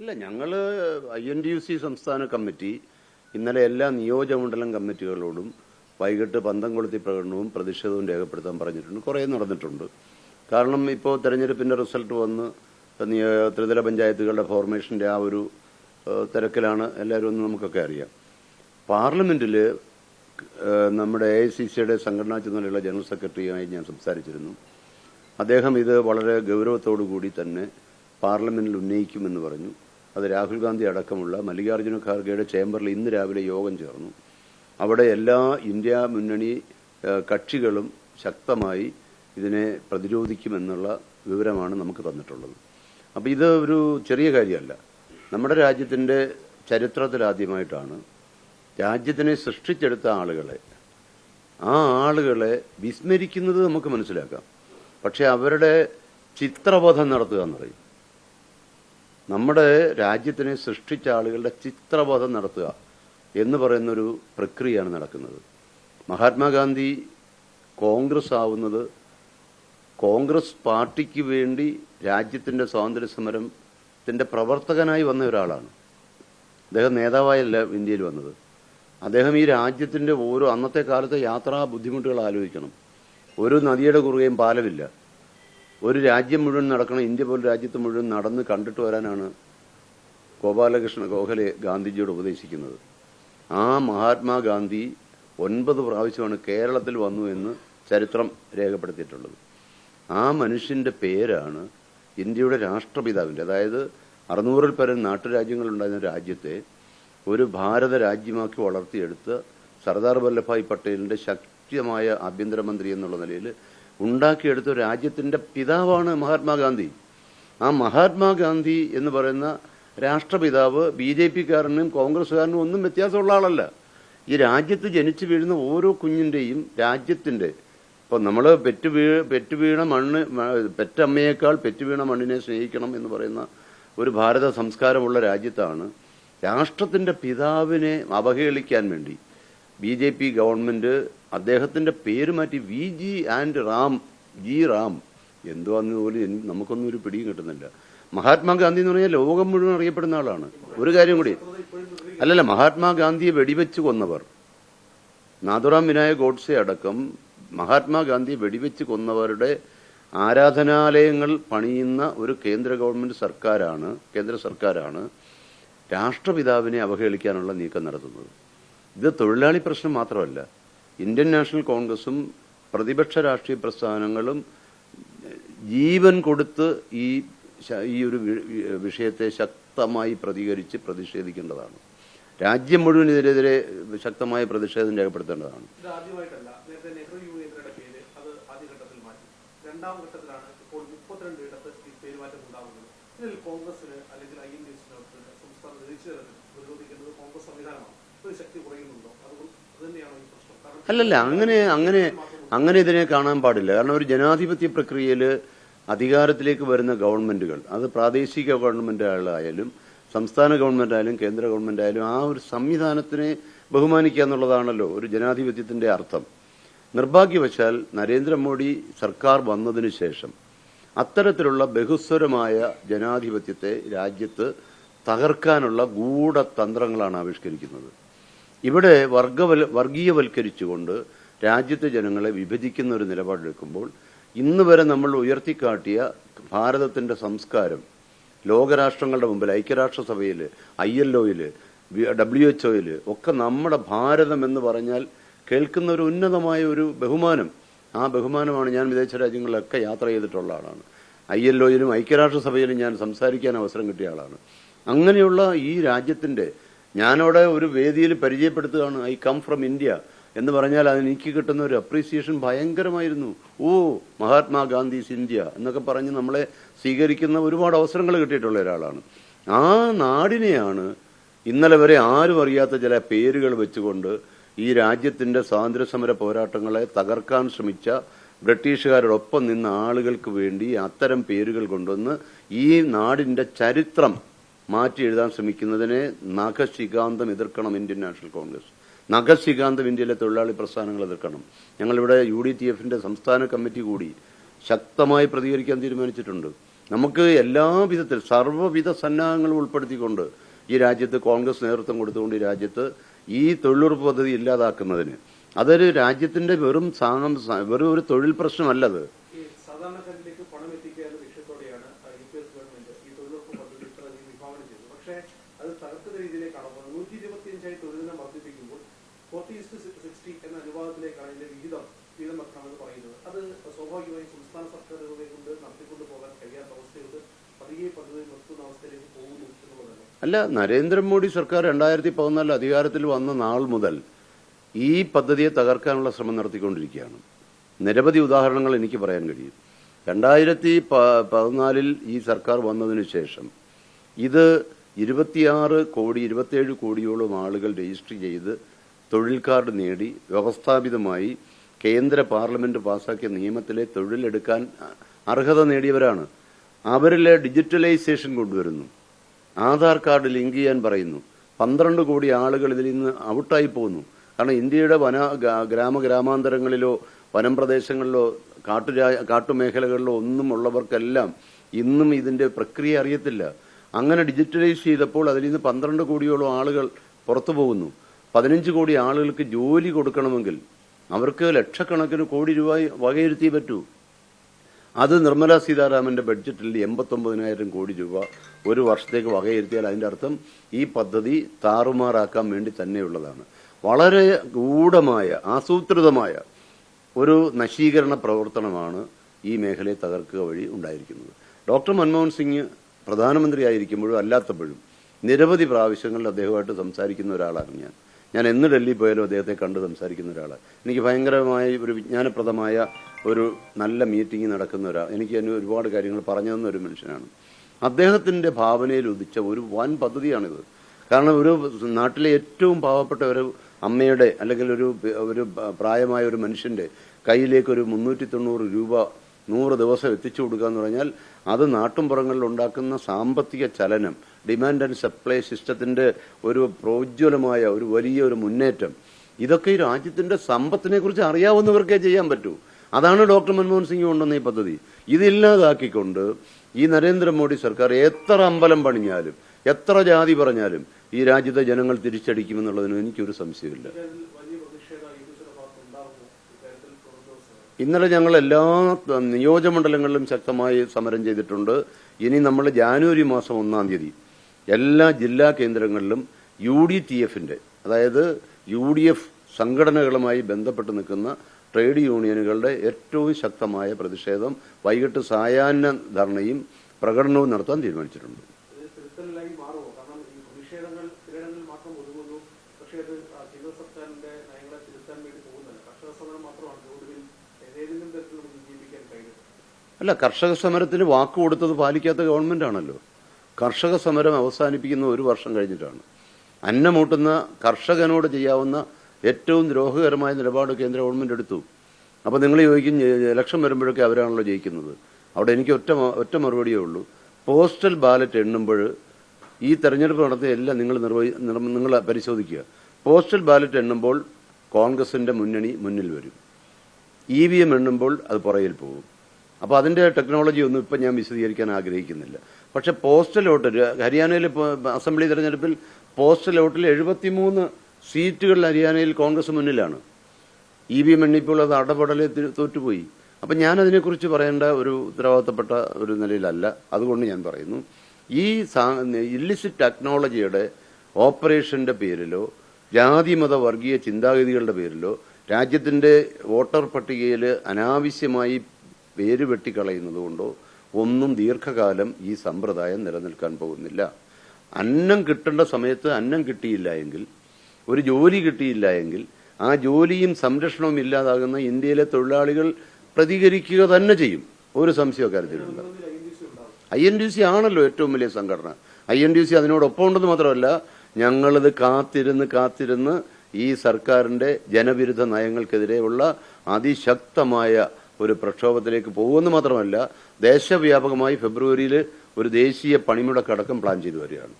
ഇല്ല ഞങ്ങൾ I N D U C സംസ്ഥാന കമ്മിറ്റി ഇന്നലെ എല്ലാ നിയോജകമണ്ഡലം കമ്മിറ്റികളോടും വൈകിട്ട് പന്തം കൊളുത്തി പ്രകടനവും പ്രതിഷേധവും രേഖപ്പെടുത്താൻ പറഞ്ഞിട്ടുണ്ട്. കുറേ നടന്നിട്ടുണ്ട്. കാരണം ഇപ്പോൾ തെരഞ്ഞെടുപ്പിന്റെ റിസൾട്ട് വന്ന് ത്രിതല പഞ്ചായത്തുകളുടെ ഫോർമേഷന്റെ ആ ഒരു തിരക്കിലാണ് എല്ലാവരും ഒന്ന് നമുക്കൊക്കെ അറിയാം. പാർലമെന്റിൽ നമ്മുടെ എ ഐ സി സിയുടെ സംഘടനാ ചുമതലയുള്ള ജനറൽ സെക്രട്ടറിയുമായി ഞാൻ സംസാരിച്ചിരുന്നു. അദ്ദേഹം ഇത് വളരെ ഗൗരവത്തോടു കൂടി തന്നെ പാർലമെന്റിൽ ഉന്നയിക്കുമെന്ന് പറഞ്ഞു. അത് രാഹുൽ ഗാന്ധി അടക്കമുള്ള മല്ലികാർജുന ഖാർഗെയുടെ ചേംബറിൽ ഇന്ന് രാവിലെ യോഗം ചേർന്നു. അവിടെ എല്ലാ ഇന്ത്യ മുന്നണി കക്ഷികളും ശക്തമായി ഇതിനെ പ്രതിരോധിക്കുമെന്നുള്ള വിവരമാണ് നമുക്ക് തന്നിട്ടുള്ളത്. അപ്പോൾ ഇത് ഒരു ചെറിയ കാര്യമല്ല. നമ്മുടെ രാജ്യത്തിന്റെ ചരിത്രത്തിലാദ്യമായിട്ടാണ് രാജ്യത്തിനെ സൃഷ്ടിച്ചെടുത്ത ആളുകളെ ആ ആളുകളെ വിസ്മരിക്കുന്നത് നമുക്ക് മനസ്സിലാക്കാം. പക്ഷെ അവരുടെ ചിത്രബോധം നടത്തുക എന്ന് പറയും നമ്മുടെ രാജ്യത്തിനെ സൃഷ്ടിച്ച ആളുകളുടെ ചിത്രബോധം നടത്തുക എന്ന് പറയുന്നൊരു പ്രക്രിയയാണ് നടക്കുന്നത്. മഹാത്മാഗാന്ധി കോൺഗ്രസ് ആവുന്നത് കോൺഗ്രസ് പാർട്ടിക്ക് വേണ്ടി രാജ്യത്തിന്റെ സ്വാതന്ത്ര്യ സമരത്തിന്റെ പ്രവർത്തകനായി വന്ന ഒരാളാണ്. അദ്ദേഹം നേതാവായല്ല ഇന്ത്യയിൽ വന്നത്. അദ്ദേഹം ഈ രാജ്യത്തിന്റെ ഓരോ അന്നത്തെ കാലത്തെ യാത്രാ ബുദ്ധിമുട്ടുകൾ ആലോചിക്കണം. ഒരു നദിയുടെ കുറുകയും പാലമില്ല. ഒരു രാജ്യം മുഴുവൻ നടക്കണം ഇന്ത്യ പോലെ രാജ്യത്ത് മുഴുവൻ നടന്ന് കണ്ടിട്ട് വരാനാണ് ഗോപാലകൃഷ്ണ ഗോഖലെ ഗാന്ധിജിയോട് ഉപദേശിക്കുന്നത്. ആ മഹാത്മാഗാന്ധി ഒൻപത് പ്രാവശ്യമാണ് കേരളത്തിൽ വന്നു എന്ന് ചരിത്രം രേഖപ്പെടുത്തിയിട്ടുള്ളത്. ആ മനുഷ്യന്റെ പേരാണ് ഇന്ത്യയുടെ രാഷ്ട്രപിതാവിന്റെ അതായത് അറുന്നൂറിൽ പരം നാട്ടുരാജ്യങ്ങളുണ്ടായിരുന്ന രാജ്യത്തെ ഒരു ഭാരത രാജ്യമാക്കി വളർത്തിയെടുത്ത് സർദാർ വല്ലഭായ് പട്ടേലിന്റെ ശക്തമായ ആഭ്യന്തരമന്ത്രി എന്നുള്ള നിലയിൽ ഉണ്ടാക്കിയെടുത്ത രാജ്യത്തിന്റെ പിതാവാണ് മഹാത്മാഗാന്ധി. ആ മഹാത്മാഗാന്ധി എന്ന് പറയുന്ന രാഷ്ട്രപിതാവ് ബി ജെ പിക്കാരനും കോൺഗ്രസ്സുകാരനും ഒന്നും വ്യത്യാസമുള്ള ആളല്ല. ഈ രാജ്യത്ത് ജനിച്ചു വീഴുന്ന ഓരോ കുഞ്ഞിന്റെയും രാജ്യത്തിന്റെ ഇപ്പം നമ്മൾ പെറ്റു വീ പെറ്റു വീണ മണ്ണ് പെറ്റമ്മയേക്കാൾ പെറ്റു വീണ മണ്ണിനെ സ്നേഹിക്കണം എന്ന് പറയുന്ന ഒരു ഭാരത സംസ്കാരമുള്ള രാജ്യത്താണ് രാഷ്ട്രത്തിന്റെ പിതാവിനെ അവഹേളിക്കാൻ വേണ്ടി ബി ജെ പി ഗവൺമെന്റ് അദ്ദേഹത്തിന്റെ പേര് മാറ്റി V G and Ram G Ram. എന്തുവാന്ന് പോലും നമുക്കൊന്നും ഒരു പിടിയും കിട്ടുന്നില്ല. മഹാത്മാഗാന്ധി എന്ന് പറഞ്ഞാൽ ലോകം മുഴുവൻ അറിയപ്പെടുന്ന ആളാണ്. ഒരു കാര്യം കൂടി അല്ലല്ല മഹാത്മാഗാന്ധിയെ വെടിവെച്ച് കൊന്നവർ. നാഥുറാം വിനായക് ഗോഡ്സെ അടക്കം മഹാത്മാഗാന്ധി വെടിവെച്ച് കൊന്നവരുടെ ആരാധനാലയങ്ങൾ പണിയുന്ന ഒരു കേന്ദ്ര ഗവൺമെന്റ് സർക്കാരാണ് കേന്ദ്ര സർക്കാരാണ് രാഷ്ട്രപിതാവിനെ അവഹേളിക്കാനുള്ള നീക്കം നടത്തുന്നത്. ഇത് തൊഴിലാളി പ്രശ്നം മാത്രമല്ല. ഇന്ത്യൻ നാഷണൽ കോൺഗ്രസും പ്രതിപക്ഷ രാഷ്ട്രീയ പ്രസ്ഥാനങ്ങളും ജീവൻ കൊടുത്ത് ഈ ഈ ഒരു വിഷയത്തെ ശക്തമായി പ്രതികരിച്ച് പ്രതിഷേധിക്കേണ്ടതാണ്. രാജ്യം മുഴുവൻ ഇതിനെതിരെ ശക്തമായ പ്രതിഷേധം രേഖപ്പെടുത്തേണ്ടതാണ്. ഇതിൽ കോൺഗ്രസിന് അല്ലെങ്കിൽ ഐ എൻ ഡി സംസ്ഥാന ദേശീയ തലത്തിൽ കോൺഗ്രസ് സംവിധാനമാണ്. അല്ലല്ല അങ്ങനെ അങ്ങനെ അങ്ങനെ ഇതിനെ കാണാൻ പാടില്ല. കാരണം ഒരു ജനാധിപത്യ പ്രക്രിയയിൽ അധികാരത്തിലേക്ക് വരുന്ന ഗവൺമെന്റുകൾ അത് പ്രാദേശിക ഗവൺമെന്റുകളായാലും സംസ്ഥാന ഗവൺമെന്റ് ആയാലും കേന്ദ്ര ഗവൺമെന്റ് ആയാലും ആ ഒരു സംവിധാനത്തിനെ ബഹുമാനിക്കുക എന്നുള്ളതാണല്ലോ ഒരു ജനാധിപത്യത്തിന്റെ അർത്ഥം. നിർഭാഗ്യവശാൽ നരേന്ദ്രമോദി സർക്കാർ വന്നതിന് ശേഷം അത്തരത്തിലുള്ള ബഹുസ്വരമായ ജനാധിപത്യത്തെ രാജ്യത്ത് തകർക്കാനുള്ള ഗൂഢതന്ത്രങ്ങളാണ് ആവിഷ്കരിക്കുന്നത്. ഇവിടെ വർഗവൽ വർഗീയവൽക്കരിച്ചുകൊണ്ട് രാജ്യത്തെ ജനങ്ങളെ വിഭജിക്കുന്ന ഒരു നിലപാടെടുക്കുമ്പോൾ ഇന്ന് വരെ നമ്മൾ ഉയർത്തിക്കാട്ടിയ ഭാരതത്തിന്റെ സംസ്കാരം ലോകരാഷ്ട്രങ്ങളുടെ മുമ്പിൽ ഐക്യരാഷ്ട്രസഭയിൽ ഐ എൽ ഒയിൽ ഡബ്ല്യു എച്ച് ഒയിൽ ഒക്കെ നമ്മുടെ ഭാരതം എന്ന് പറഞ്ഞാൽ കേൾക്കുന്ന ഒരു ഉന്നതമായ ഒരു ബഹുമാനം. ആ ബഹുമാനമാണ് ഞാൻ വിദേശ രാജ്യങ്ങളിലൊക്കെ യാത്ര ചെയ്തിട്ടുള്ള ആളാണ്. ഐ എൽ ഒയിലും ഐക്യരാഷ്ട്രസഭയിലും ഞാൻ സംസാരിക്കാൻ അവസരം കിട്ടിയ ആളാണ്. അങ്ങനെയുള്ള ഈ രാജ്യത്തിന്റെ ഞാനവിടെ ഒരു വേദിയിൽ പരിചയപ്പെടുത്തുകയാണ്. ഐ കം ഫ്രം ഇന്ത്യ എന്ന് പറഞ്ഞാൽ അതിന് എനിക്ക് കിട്ടുന്ന ഒരു അപ്രീസിയേഷൻ ഭയങ്കരമായിരുന്നു. ഓ മഹാത്മാഗാന്ധീസ് ഇന്ത്യ എന്നൊക്കെ പറഞ്ഞ് നമ്മളെ സ്വീകരിക്കുന്ന ഒരുപാട് അവസരങ്ങൾ കിട്ടിയിട്ടുള്ള ഒരാളാണ്. ആ നാടിനെയാണ് ഇന്നലെ വരെ ആരും അറിയാത്ത ചില പേരുകൾ വെച്ചുകൊണ്ട് ഈ രാജ്യത്തിന്റെ സ്വാതന്ത്ര്യ സമര പോരാട്ടങ്ങളെ തകർക്കാൻ ശ്രമിച്ച ബ്രിട്ടീഷുകാരോടൊപ്പം നിന്ന ആളുകൾക്ക് വേണ്ടി അത്തരം പേരുകൾ കൊണ്ടുവന്ന് ഈ നാടിന്റെ ചരിത്രം മാറ്റി എഴുതാൻ ശ്രമിക്കുന്നതിനെ നഖശികാന്തം എതിർക്കണം ഇന്ത്യൻ നാഷണൽ കോൺഗ്രസ്. നഖശികാന്തം ഇന്ത്യയിലെ തൊഴിലാളി പ്രസ്ഥാനങ്ങൾ എതിർക്കണം. ഞങ്ങളിവിടെ യു ഡി ടി എഫിന്റെ സംസ്ഥാന കമ്മിറ്റി കൂടി ശക്തമായി പ്രതികരിക്കാൻ തീരുമാനിച്ചിട്ടുണ്ട്. നമുക്ക് എല്ലാവിധത്തിൽ സർവവിധ സന്നാഹങ്ങളും ഉൾപ്പെടുത്തിക്കൊണ്ട് ഈ രാജ്യത്ത് കോൺഗ്രസ് നേതൃത്വം കൊടുത്തുകൊണ്ട് ഈ രാജ്യത്ത് ഈ തൊഴിലുറപ്പ് പദ്ധതി ഇല്ലാതാക്കുന്നതിന്. അതൊരു രാജ്യത്തിന്റെ വെറും വെറും ഒരു തൊഴിൽ പ്രശ്നമല്ലത്. ഈ പദ്ധതി ചെയ്തു. പക്ഷേ അത് തകർക്കുന്ന രീതിയിലേക്കാണ് പോകുന്നത്. നൂറ്റി ഇരുപത്തിയഞ്ചായി തൊഴിലിനെ വർദ്ധിപ്പിക്കുമ്പോൾ ഫോർട്ടി ഈസ്റ്റ് സിക്സ്റ്റി എന്ന അനുപാതത്തിലേക്കാണ് ഇതിന്റെ വിഹിതം വിഹിതം വെക്കണമെന്ന് പറയുന്നത്. അത് സ്വാഭാവികമായും സംസ്ഥാന സർക്കാരുകളെ കൊണ്ട് നടത്തിക്കൊണ്ടു പോകാൻ കഴിയാത്ത അവസ്ഥയുണ്ട്. പതിയെ പദ്ധതി നിർത്തുന്ന അവസ്ഥയിലേക്ക് പോകുന്നു അല്ല നരേന്ദ്രമോദി സർക്കാർ രണ്ടായിരത്തി പതിനാലിൽ അധികാരത്തിൽ വന്ന നാൾ മുതൽ ഈ പദ്ധതിയെ തകർക്കാനുള്ള ശ്രമം നടത്തിക്കൊണ്ടിരിക്കുകയാണ്. നിരവധി ഉദാഹരണങ്ങൾ എനിക്ക് പറയാൻ കഴിയും. രണ്ടായിരത്തി പതിനാലിൽ ഈ സർക്കാർ വന്നതിനു ശേഷം ഇത് ഇരുപത്തിയാറ് കോടി ഇരുപത്തിയേഴ് കോടിയോളം ആളുകൾ രജിസ്റ്റർ ചെയ്ത് തൊഴിൽ കാർഡ് നേടി വ്യവസ്ഥാപിതമായി കേന്ദ്ര പാർലമെന്റ് പാസാക്കിയ നിയമത്തിലെ തൊഴിലെടുക്കാൻ അർഹത നേടിയവരാണ്. അവരിലെ ഡിജിറ്റലൈസേഷൻ കൊണ്ടുവരുന്നു. ആധാർ കാർഡ് ലിങ്ക് ചെയ്യാൻ പറയുന്നു. പന്ത്രണ്ട് കോടി ആളുകൾ ഇതിൽ നിന്ന് ഔട്ടായി പോകുന്നു കാരണം ഇന്ത്യയുടെ വന ഗ്രാ- ഗ്രാമ ഗ്രാമാന്തരങ്ങളിലോ വനം പ്രദേശങ്ങളിലോ കാട്ടുരാ കാട്ടുമേഖലകളിലോ ഒന്നും ഉള്ളവർക്കെല്ലാം ഇന്നും ഇതിന്റെ പ്രക്രിയ അറിയത്തില്ല. അങ്ങനെ ഡിജിറ്റലൈസ് ചെയ്തപ്പോൾ അതിൽ നിന്ന് പന്ത്രണ്ട് കോടിയോളം ആളുകൾ പുറത്തു പോകുന്നു. പതിനഞ്ച് കോടി ആളുകൾക്ക് ജോലി കൊടുക്കണമെങ്കിൽ അവർക്ക് ലക്ഷക്കണക്കിന് കോടി രൂപ വകയിരുത്തിയേ പറ്റൂ. അത് നിർമ്മല സീതാരാമന്റെ ബഡ്ജറ്റിൽ എൺപത്തൊമ്പതിനായിരം കോടി രൂപ ഒരു വർഷത്തേക്ക് വകയിരുത്തിയാൽ അതിന്റെ അർത്ഥം ഈ പദ്ധതി താറുമാറാക്കാൻ വേണ്ടി തന്നെയുള്ളതാണ്. വളരെ ഗൂഢമായ ആസൂത്രിതമായ ഒരു നശീകരണ പ്രവർത്തനമാണ് ഈ മേഖലയെ തകർക്കുക വഴി ഉണ്ടായിരിക്കുന്നത്. ഡോക്ടർ മൻമോഹൻ സിംഗ് പ്രധാനമന്ത്രിയായിരിക്കുമ്പോഴും അല്ലാത്തപ്പോഴും നിരവധി പ്രാവശ്യങ്ങളിൽ അദ്ദേഹമായിട്ട് സംസാരിക്കുന്ന ഒരാളാണ് ഞാൻ. ഞാൻ എന്ന് ഡൽഹി പോയാലും അദ്ദേഹത്തെ കണ്ട് സംസാരിക്കുന്ന ഒരാളാണ്. എനിക്ക് ഭയങ്കരമായ ഒരു വിജ്ഞാനപ്രദമായ ഒരു നല്ല മീറ്റിംഗ് നടക്കുന്ന ഒരാൾ എനിക്ക് അതിന് ഒരുപാട് കാര്യങ്ങൾ പറഞ്ഞു തന്ന ഒരു മനുഷ്യനാണ്. അദ്ദേഹത്തിന്റെ ഭാവനയിൽ ഉദിച്ച ഒരു വൻ പദ്ധതിയാണിത്. കാരണം ഒരു നാട്ടിലെ ഏറ്റവും പാവപ്പെട്ട ഒരു അമ്മയുടെ അല്ലെങ്കിൽ ഒരു ഒരു പ്രായമായ ഒരു മനുഷ്യന്റെ കയ്യിലേക്ക് ഒരു മുന്നൂറ്റി തൊണ്ണൂറ് രൂപ നൂറ് ദിവസം എത്തിച്ചു കൊടുക്കുക എന്ന് പറഞ്ഞാൽ അത് നാട്ടുംപുറങ്ങളിൽ ഉണ്ടാക്കുന്ന സാമ്പത്തിക ചലനം ഡിമാൻഡ് ആൻഡ് സപ്ലൈ സിസ്റ്റത്തിന്റെ ഒരു പ്രോജ്വലമായ ഒരു വലിയ ഒരു മുന്നേറ്റം ഇതൊക്കെ ഈ രാജ്യത്തിന്റെ സമ്പത്തിനെ കുറിച്ച് അറിയാവുന്നവർക്കേ ചെയ്യാൻ പറ്റൂ. അതാണ് ഡോക്ടർ മൻമോഹൻ സിംഗ് കൊണ്ടുവന്ന ഈ പദ്ധതി. ഇതില്ലാതാക്കിക്കൊണ്ട് ഈ നരേന്ദ്രമോദി സർക്കാർ എത്ര അമ്പലം പണിഞ്ഞാലും എത്ര ജാതി പറഞ്ഞാലും ഈ രാജ്യത്തെ ജനങ്ങൾ തിരിച്ചടിക്കുമെന്നുള്ളതിന് എനിക്കൊരു സംശയമില്ല ഇക്കാര്യത്തിൽ വലിയ പ്രതിഷേധം യു പി എസിന്റെ ഭാഗത്ത് ഉണ്ടാകുന്നു ഇക്കാര്യത്തിൽ തുടർ ദിവസങ്ങൾ ഇന്നലെ ഞങ്ങൾ എല്ലാ നിയോജകമണ്ഡലങ്ങളിലും ശക്തമായി സമരം ചെയ്തിട്ടുണ്ട്. ഇനി നമ്മൾ ജാനുവരി മാസം ഒന്നാം തീയതി എല്ലാ ജില്ലാ കേന്ദ്രങ്ങളിലും യു ഡി ടി എഫിന്റെ അതായത് യു ഡി എഫ് സംഘടനകളുമായി ബന്ധപ്പെട്ട് നിൽക്കുന്ന ട്രേഡ് യൂണിയനുകളുടെ ഏറ്റവും ശക്തമായ പ്രതിഷേധം വൈകിട്ട് സായാഹ്ന ധർണയും പ്രകടനവും നടത്താൻ തീരുമാനിച്ചിട്ടുണ്ട്. പക്ഷേ അത് കേന്ദ്ര സർക്കാരിന്റെ നയങ്ങളെ തിരുത്താൻ വേണ്ടി പോകുന്നില്ല. കർഷക സമരം മാത്രമാണ്. ഒടുവിൽ അല്ല കർഷക സമരത്തിന് വാക്ക് കൊടുത്തത് പാലിക്കാത്ത ഗവൺമെന്റ് ആണല്ലോ. കർഷക സമരം അവസാനിപ്പിക്കുന്ന ഒരു വർഷം കഴിഞ്ഞിട്ടാണ്. അന്നമൂട്ടുന്ന കർഷകനോട് ചെയ്യാവുന്ന ഏറ്റവും ദ്രോഹകരമായ നിലപാട് കേന്ദ്ര ഗവൺമെന്റ് എടുത്തു. അപ്പൊ നിങ്ങൾ ചോദിക്കും ഇലക്ഷൻ വരുമ്പോഴൊക്കെ അവരാണല്ലോ ജയിക്കുന്നത്. അവിടെ എനിക്ക് ഒറ്റ ഒറ്റ മറുപടിയേ ഉള്ളൂ. പോസ്റ്റൽ ബാലറ്റ് എണ്ണുമ്പോൾ ഈ തെരഞ്ഞെടുപ്പ് നടത്തിയ എല്ലാം നിങ്ങൾ നിർവഹി നിങ്ങൾ പരിശോധിക്കുക. പോസ്റ്റൽ ബാലറ്റ് എണ്ണുമ്പോൾ കോൺഗ്രസിന്റെ മുന്നണി മുന്നിൽ വരും. ഇ വി എം എണ്ണുമ്പോൾ അത് പുറകിൽ പോകും. അപ്പോൾ അതിന്റെ ടെക്നോളജി ഒന്നും ഇപ്പം ഞാൻ വിശദീകരിക്കാൻ ആഗ്രഹിക്കുന്നില്ല. പക്ഷേ പോസ്റ്റൽ വോട്ട് ഹരിയാനയിൽ അസംബ്ലി തെരഞ്ഞെടുപ്പിൽ പോസ്റ്റൽ വോട്ടിൽ എഴുപത്തിമൂന്ന് സീറ്റുകൾ ഹരിയാനയിൽ കോൺഗ്രസ് മുന്നിലാണ്. ഇ വി എം എണ്ണിപ്പോൾ അത് അടപടലെ തോറ്റുപോയി. അപ്പം ഞാൻ അതിനെക്കുറിച്ച് പറയേണ്ട ഒരു ഉത്തരവാദിത്തപ്പെട്ട ഒരു നിലയിലല്ല. അതുകൊണ്ട് ഞാൻ പറയുന്നു ഈ ഇല്ലിസിറ്റ് ടെക്നോളജിയുടെ ഓപ്പറേഷന്റെ പേരിലോ ജാതിമത വർഗീയ ചിന്താഗതികളുടെ പേരിലോ രാജ്യത്തിന്റെ വോട്ടർ പട്ടികയിൽ അനാവശ്യമായി പേര് വെട്ടിക്കളയുന്നതുകൊണ്ടോ ഒന്നും ദീർഘകാലം ഈ സമ്പ്രദായം നിലനിൽക്കാൻ പോകുന്നില്ല. അന്നം കിട്ടേണ്ട സമയത്ത് അന്നം കിട്ടിയില്ല എങ്കിൽ ഒരു ജോലി കിട്ടിയില്ല എങ്കിൽ ആ ജോലിയും സംരക്ഷണവും ഇല്ലാതാകുന്ന ഇന്ത്യയിലെ തൊഴിലാളികൾ പ്രതികരിക്കുക തന്നെ ചെയ്യും. ഒരു സംശയമൊക്കെ കാര്യത്തിലുണ്ട് ഐ എൻ ഡി സി ആണല്ലോ ഏറ്റവും വലിയ സംഘടന. ഐ എൻ ഡി സി അതിനോടൊപ്പം ഉണ്ടെന്ന് മാത്രമല്ല ഞങ്ങളിത് കാത്തിരുന്ന് കാത്തിരുന്ന് ഈ സർക്കാരിന്റെ ജനവിരുദ്ധ നയങ്ങൾക്കെതിരെയുള്ള അതിശക്തമായ ഒരു പ്രക്ഷോഭത്തിലേക്ക് പോകുമെന്ന് മാത്രമല്ല ദേശവ്യാപകമായി ഫെബ്രുവരിയിൽ ഒരു ദേശീയ പണിമുടക്കടക്കം പ്ലാൻ ചെയ്തു വരികയാണ്.